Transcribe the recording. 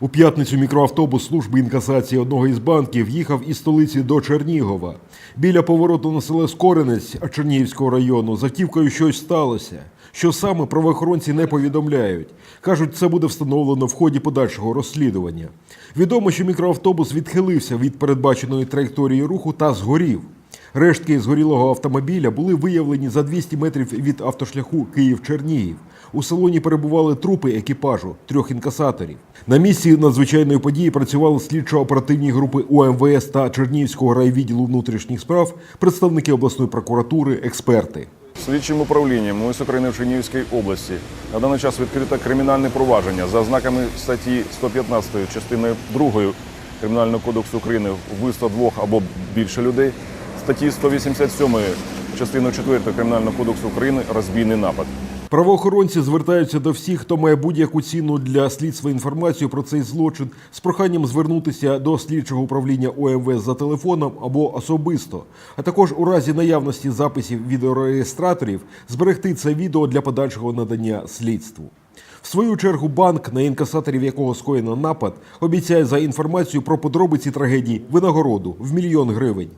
У п'ятницю мікроавтобус служби інкасації одного із банків їхав із столиці до Чернігова. Біля повороту на село Скоренець Чернігівського району з автівкою щось сталося. Що саме правоохоронці не повідомляють. Кажуть, це буде встановлено в ході подальшого розслідування. Відомо, що мікроавтобус відхилився від передбаченої траєкторії руху та згорів. Рештки згорілого автомобіля були виявлені за 200 метрів від автошляху Київ-Чернігів. У салоні перебували трупи екіпажу трьох інкасаторів. На місці надзвичайної події працювали слідчо-оперативні групи УМВС та Чернігівського райвідділу внутрішніх справ, представники обласної прокуратури, експерти. Слідчим управлінням МВС України в Чернігівській області на даний час відкрито кримінальне провадження за ознаками статті 115 частиною 2 Кримінального кодексу України вбивство двох або більше людей, статті 187 частиною 4 Кримінального кодексу України розбійний напад. Правоохоронці звертаються до всіх, хто має будь-яку ціну для слідства інформацію про цей злочин, з проханням звернутися до слідчого управління ОМВС за телефоном або особисто, а також у разі наявності записів відеореєстраторів зберегти це відео для подальшого надання слідству. В свою чергу банк, на інкасаторів якого скоєно напад, обіцяє за інформацію про подробиці трагедії винагороду в мільйон гривень.